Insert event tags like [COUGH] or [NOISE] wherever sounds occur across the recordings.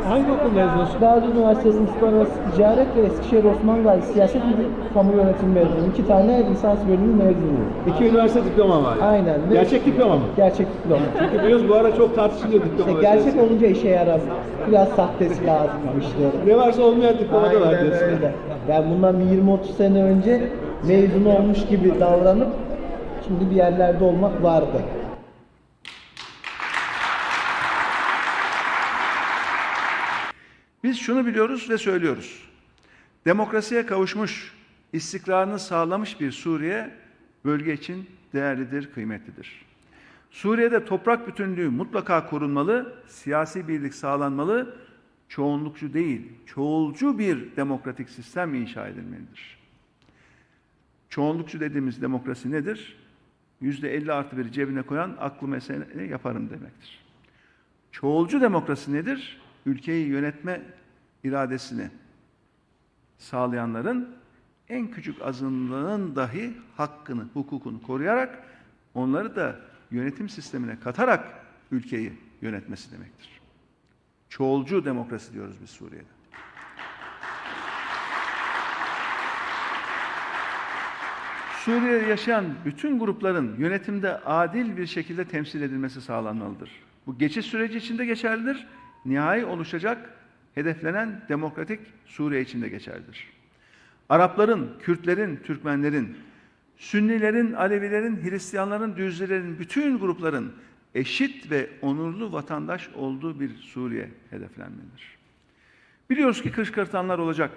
Hangi okul mezunusun? Gazi Üniversitesi Uluslararası Ticaret ve Eskişehir Osman Gazi Siyaset Bilimi Kamu Yönetimi mezunu. İki tane lisans bölümü mezunuyum. İki üniversite diploma var. Aynen. Gerçek diploma mı? Gerçek diploma. [LAUGHS] Çünkü biliyoruz bu ara çok tartışılıyor diploma İşte gerçek meselesi. olunca işe yarar. Biraz sahtesi lazımmış diyorum. Ne varsa olmayan diploma da var Aynen diyorsun. öyle. Yani bundan bir 20-30 sene önce mezun olmuş gibi davranıp şimdi bir yerlerde olmak vardı. Biz şunu biliyoruz ve söylüyoruz. Demokrasiye kavuşmuş, istikrarını sağlamış bir Suriye bölge için değerlidir, kıymetlidir. Suriye'de toprak bütünlüğü mutlaka korunmalı, siyasi birlik sağlanmalı, çoğunlukçu değil, çoğulcu bir demokratik sistem inşa edilmelidir. Çoğunlukçu dediğimiz demokrasi nedir? Yüzde 50 artı biri cebine koyan aklı mesele yaparım demektir. Çoğulcu demokrasi nedir? Ülkeyi yönetme iradesini sağlayanların en küçük azınlığın dahi hakkını, hukukunu koruyarak onları da yönetim sistemine katarak ülkeyi yönetmesi demektir. Çoğulcu demokrasi diyoruz biz Suriye'de. Suriye'de yaşayan bütün grupların yönetimde adil bir şekilde temsil edilmesi sağlanmalıdır. Bu geçiş süreci içinde geçerlidir. Nihai oluşacak hedeflenen demokratik Suriye içinde geçerlidir. Arapların, Kürtlerin, Türkmenlerin, Sünnilerin, Alevilerin, Hristiyanların, Düzlerin, bütün grupların eşit ve onurlu vatandaş olduğu bir Suriye hedeflenmelidir. Biliyoruz ki kışkırtanlar olacak.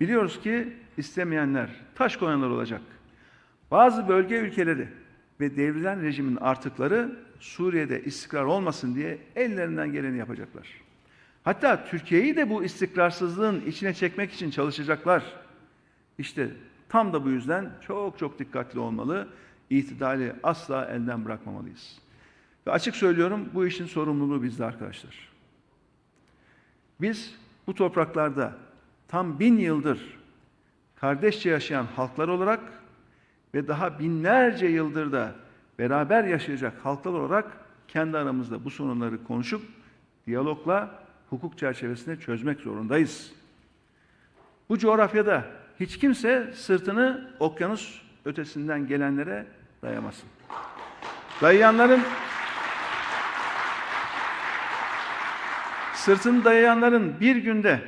Biliyoruz ki istemeyenler, taş koyanlar olacak. Bazı bölge ülkeleri ve devrilen rejimin artıkları Suriye'de istikrar olmasın diye ellerinden geleni yapacaklar. Hatta Türkiye'yi de bu istikrarsızlığın içine çekmek için çalışacaklar. İşte tam da bu yüzden çok çok dikkatli olmalı, itidali asla elden bırakmamalıyız. Ve açık söylüyorum bu işin sorumluluğu bizde arkadaşlar. Biz bu topraklarda tam bin yıldır kardeşçe yaşayan halklar olarak ve daha binlerce yıldır da beraber yaşayacak halklar olarak kendi aramızda bu sorunları konuşup diyalogla hukuk çerçevesinde çözmek zorundayız. Bu coğrafyada hiç kimse sırtını okyanus ötesinden gelenlere dayamasın. Dayayanların sırtını dayayanların bir günde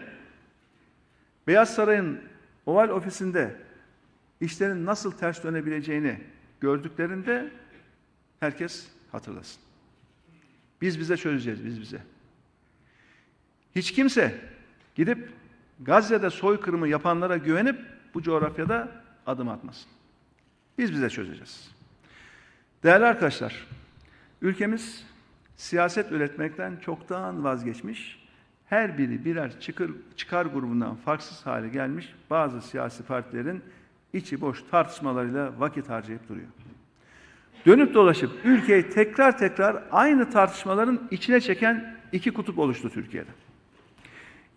Beyaz Saray'ın oval ofisinde işlerin nasıl ters dönebileceğini gördüklerinde herkes hatırlasın. Biz bize çözeceğiz, biz bize. Hiç kimse gidip Gazze'de soykırımı yapanlara güvenip bu coğrafyada adım atmasın. Biz bize çözeceğiz. Değerli arkadaşlar, ülkemiz siyaset üretmekten çoktan vazgeçmiş, her biri birer çıkır, çıkar grubundan farksız hale gelmiş bazı siyasi partilerin içi boş tartışmalarıyla vakit harcayıp duruyor. Dönüp dolaşıp ülkeyi tekrar tekrar aynı tartışmaların içine çeken iki kutup oluştu Türkiye'de.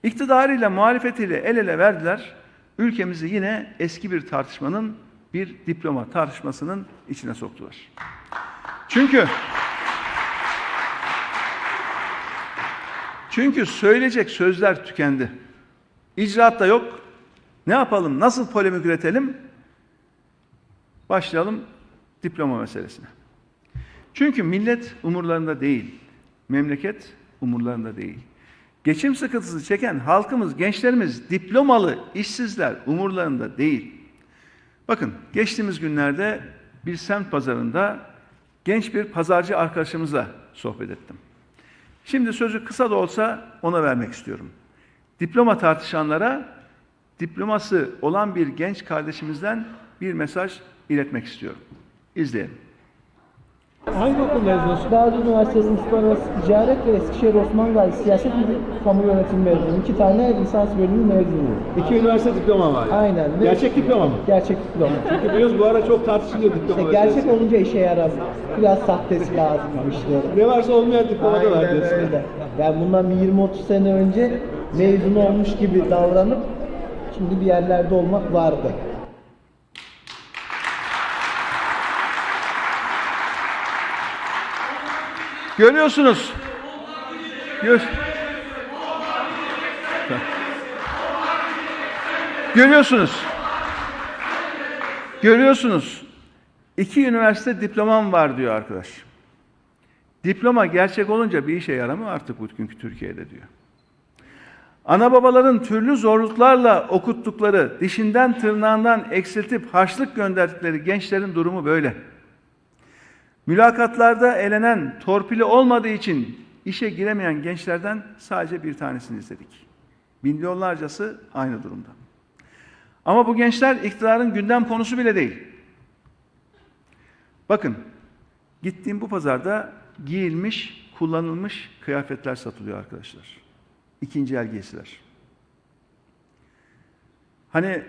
İktidarıyla muhalefetiyle el ele verdiler. Ülkemizi yine eski bir tartışmanın, bir diploma tartışmasının içine soktular. Çünkü çünkü söyleyecek sözler tükendi. İcraat da yok. Ne yapalım? Nasıl polemik üretelim? Başlayalım diploma meselesine. Çünkü millet umurlarında değil. Memleket umurlarında değil. Geçim sıkıntısı çeken halkımız, gençlerimiz, diplomalı işsizler umurlarında değil. Bakın geçtiğimiz günlerde bir semt pazarında genç bir pazarcı arkadaşımızla sohbet ettim. Şimdi sözü kısa da olsa ona vermek istiyorum. Diploma tartışanlara diploması olan bir genç kardeşimizden bir mesaj iletmek istiyorum. İzleyelim. Hangi okul mezunusun? Gazi Üniversitesi Uluslararası Ticaret ve Eskişehir Osman Gazi Siyaset Bilimi Kamu Yönetimi mezunu. İki tane lisans bölümü mezunuyum. İki üniversite diploma var. Aynen. Gerçek diploma mı? Gerçek diploma. Çünkü biliyoruz bu ara çok tartışılıyor diploma İşte gerçek meselesi. olunca işe yarar. Biraz sahtesi lazımmış diyorum. Ne varsa olmayan diploma da var diyorsun. öyle. Yani bundan bir 20-30 sene önce mezun olmuş gibi davranıp şimdi bir yerlerde olmak vardı. Görüyorsunuz. Gör- Görüyorsunuz. Görüyorsunuz. İki üniversite diplomam var diyor arkadaş. Diploma gerçek olunca bir işe yaramıyor artık bugünkü Türkiye'de diyor. Ana babaların türlü zorluklarla okuttukları, dişinden tırnağından eksiltip harçlık gönderdikleri gençlerin durumu böyle. Mülakatlarda elenen, torpili olmadığı için işe giremeyen gençlerden sadece bir tanesini izledik. Milyonlarcası aynı durumda. Ama bu gençler iktidarın gündem konusu bile değil. Bakın, gittiğim bu pazarda giyilmiş, kullanılmış kıyafetler satılıyor arkadaşlar. İkinci el giysiler. Hani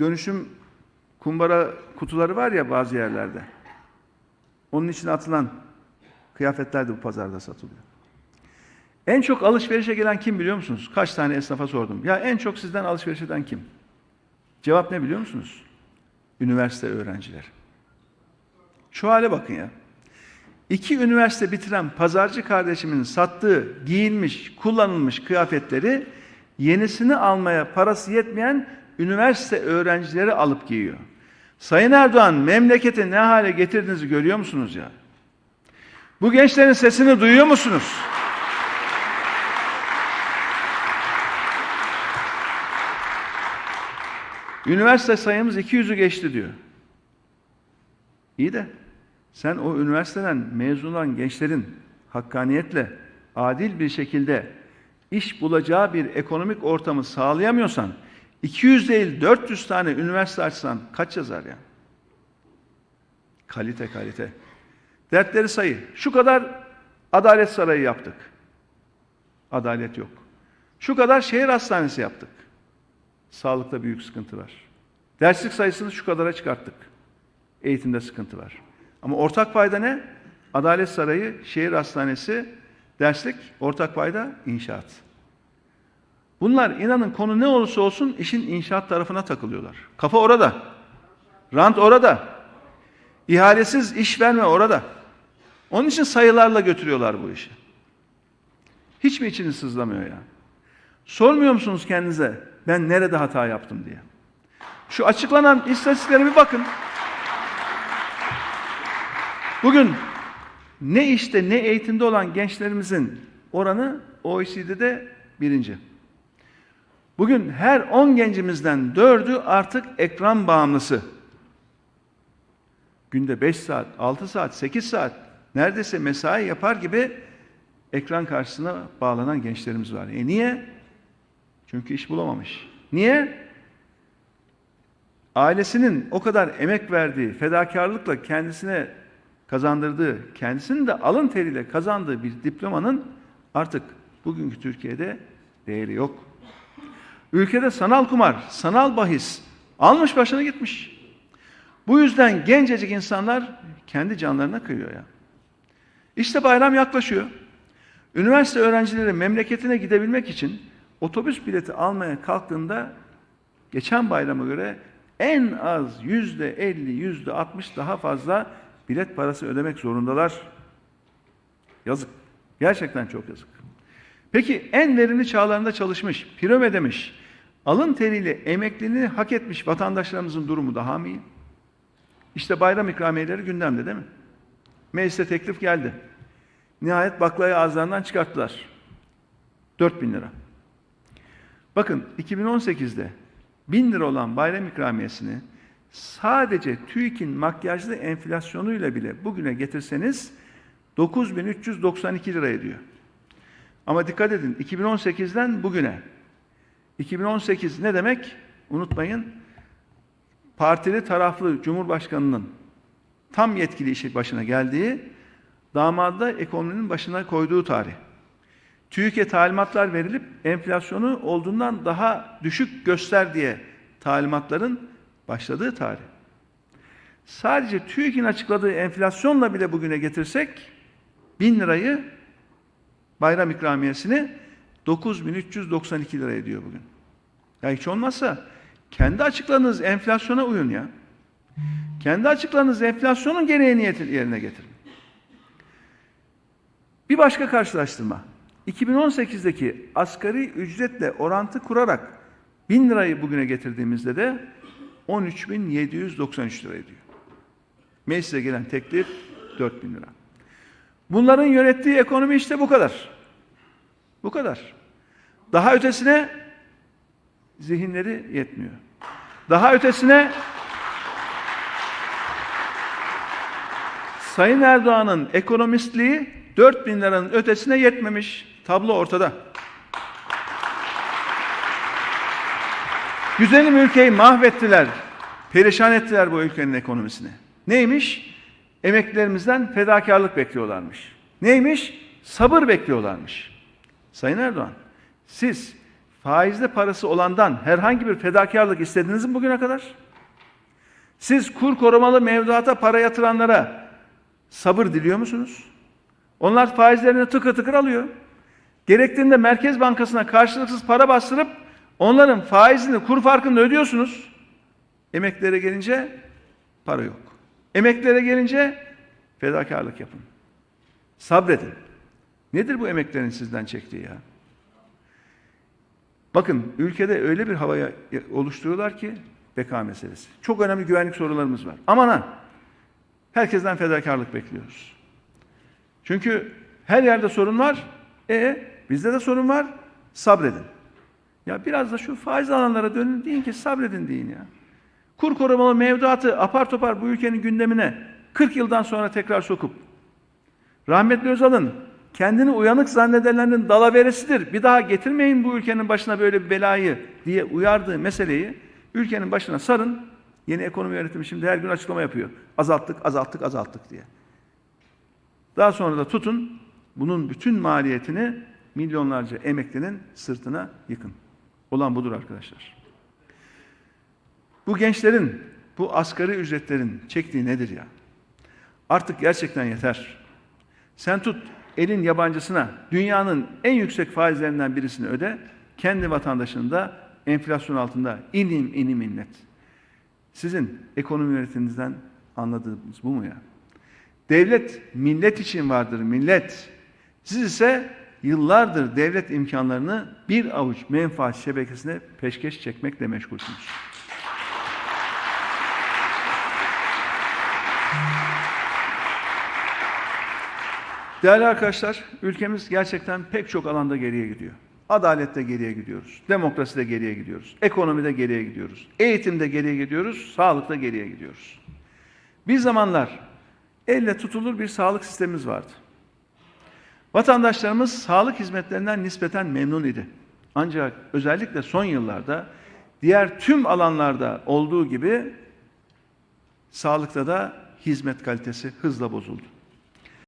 dönüşüm kumbara kutuları var ya bazı yerlerde. Onun içine atılan kıyafetler de bu pazarda satılıyor. En çok alışverişe gelen kim biliyor musunuz? Kaç tane esnafa sordum. Ya en çok sizden alışveriş eden kim? Cevap ne biliyor musunuz? Üniversite öğrencileri. Şu hale bakın ya. İki üniversite bitiren pazarcı kardeşimin sattığı giyilmiş, kullanılmış kıyafetleri yenisini almaya parası yetmeyen üniversite öğrencileri alıp giyiyor. Sayın Erdoğan memleketi ne hale getirdiğinizi görüyor musunuz ya? Bu gençlerin sesini duyuyor musunuz? Üniversite sayımız 200'ü geçti diyor. İyi de sen o üniversiteden mezun olan gençlerin hakkaniyetle, adil bir şekilde iş bulacağı bir ekonomik ortamı sağlayamıyorsan 200 değil 400 tane üniversite açsan kaç yazar ya? Kalite kalite. Dertleri sayı. Şu kadar adalet sarayı yaptık. Adalet yok. Şu kadar şehir hastanesi yaptık. Sağlıkta büyük sıkıntı var. Derslik sayısını şu kadara çıkarttık. Eğitimde sıkıntı var. Ama ortak payda ne? Adalet Sarayı, şehir hastanesi, derslik, ortak payda inşaat. Bunlar inanın konu ne olursa olsun işin inşaat tarafına takılıyorlar. Kafa orada. Rant orada. İhalesiz iş verme orada. Onun için sayılarla götürüyorlar bu işi. Hiç mi içiniz sızlamıyor ya? Sormuyor musunuz kendinize ben nerede hata yaptım diye? Şu açıklanan istatistiklere bir bakın. Bugün ne işte ne eğitimde olan gençlerimizin oranı OECD'de birinci. Bugün her 10 gencimizden dördü artık ekran bağımlısı. Günde 5 saat, 6 saat, 8 saat neredeyse mesai yapar gibi ekran karşısına bağlanan gençlerimiz var. E niye? Çünkü iş bulamamış. Niye? Ailesinin o kadar emek verdiği, fedakarlıkla kendisine kazandırdığı, kendisinin de alın teriyle kazandığı bir diplomanın artık bugünkü Türkiye'de değeri yok. Ülkede sanal kumar, sanal bahis almış başına gitmiş. Bu yüzden gencecik insanlar kendi canlarına kıyıyor ya. İşte bayram yaklaşıyor. Üniversite öğrencileri memleketine gidebilmek için otobüs bileti almaya kalktığında geçen bayrama göre en az yüzde elli, yüzde altmış daha fazla bilet parası ödemek zorundalar. Yazık. Gerçekten çok yazık. Peki en verimli çağlarında çalışmış, prim ödemiş, alın teriyle emekliliğini hak etmiş vatandaşlarımızın durumu daha mı iyi? İşte bayram ikramiyeleri gündemde değil mi? Meclise teklif geldi. Nihayet baklayı ağızlarından çıkarttılar. 4 bin lira. Bakın 2018'de 1000 lira olan bayram ikramiyesini sadece TÜİK'in makyajlı enflasyonuyla bile bugüne getirseniz 9392 lira ediyor. Ama dikkat edin 2018'den bugüne 2018 ne demek? Unutmayın partili taraflı Cumhurbaşkanı'nın tam yetkili işi başına geldiği damada ekonominin başına koyduğu tarih. TÜİK'e talimatlar verilip enflasyonu olduğundan daha düşük göster diye talimatların başladığı tarih. Sadece TÜİK'in açıkladığı enflasyonla bile bugüne getirsek bin lirayı bayram ikramiyesini 9392 lira ediyor bugün. Ya hiç olmazsa kendi açıkladığınız enflasyona uyun ya. Kendi açıkladığınız enflasyonun gereğini yerine getirin. Bir başka karşılaştırma. 2018'deki asgari ücretle orantı kurarak 1000 lirayı bugüne getirdiğimizde de 13.793 lira ediyor. Meclise gelen teklif 4000 lira. Bunların yönettiği ekonomi işte bu kadar. Bu kadar. Daha ötesine zihinleri yetmiyor. Daha ötesine Sayın Erdoğan'ın ekonomistliği 4 bin liranın ötesine yetmemiş. Tablo ortada. Güzelim ülkeyi mahvettiler. Perişan ettiler bu ülkenin ekonomisini. Neymiş? Emeklilerimizden fedakarlık bekliyorlarmış. Neymiş? Sabır bekliyorlarmış. Sayın Erdoğan, siz faizli parası olandan herhangi bir fedakarlık istediniz mi bugüne kadar? Siz kur korumalı mevduata para yatıranlara sabır diliyor musunuz? Onlar faizlerini tıkır tıkır alıyor. Gerektiğinde Merkez Bankası'na karşılıksız para bastırıp onların faizini, kur farkını ödüyorsunuz. Emeklilere gelince para yok. Emeklilere gelince fedakarlık yapın. Sabredin. Nedir bu emeklerin sizden çektiği ya? Bakın ülkede öyle bir havaya oluşturuyorlar ki beka meselesi. Çok önemli güvenlik sorularımız var. Aman ha! Herkesten fedakarlık bekliyoruz. Çünkü her yerde sorun var. E bizde de sorun var. Sabredin. Ya biraz da şu faiz alanlara dönün deyin ki sabredin deyin ya. Kur korumalı mevduatı apar topar bu ülkenin gündemine 40 yıldan sonra tekrar sokup rahmetli Özal'ın kendini uyanık zannedenlerin dalaveresidir. Bir daha getirmeyin bu ülkenin başına böyle bir belayı diye uyardığı meseleyi ülkenin başına sarın. Yeni ekonomi yönetimi şimdi her gün açıklama yapıyor. Azalttık, azalttık, azalttık diye. Daha sonra da tutun bunun bütün maliyetini milyonlarca emeklinin sırtına yıkın. Olan budur arkadaşlar. Bu gençlerin, bu asgari ücretlerin çektiği nedir ya? Artık gerçekten yeter. Sen tut elin yabancısına dünyanın en yüksek faizlerinden birisini öde, kendi vatandaşını da enflasyon altında inim inim inlet. Sizin ekonomi yönetiminizden anladığınız bu mu ya? Devlet millet için vardır millet. Siz ise yıllardır devlet imkanlarını bir avuç menfaat şebekesine peşkeş çekmekle meşgulsünüz. Değerli arkadaşlar, ülkemiz gerçekten pek çok alanda geriye gidiyor. Adalette geriye gidiyoruz, demokraside geriye gidiyoruz, ekonomide geriye gidiyoruz, eğitimde geriye gidiyoruz, sağlıkta geriye gidiyoruz. Bir zamanlar elle tutulur bir sağlık sistemimiz vardı. Vatandaşlarımız sağlık hizmetlerinden nispeten memnun idi. Ancak özellikle son yıllarda diğer tüm alanlarda olduğu gibi sağlıkta da hizmet kalitesi hızla bozuldu.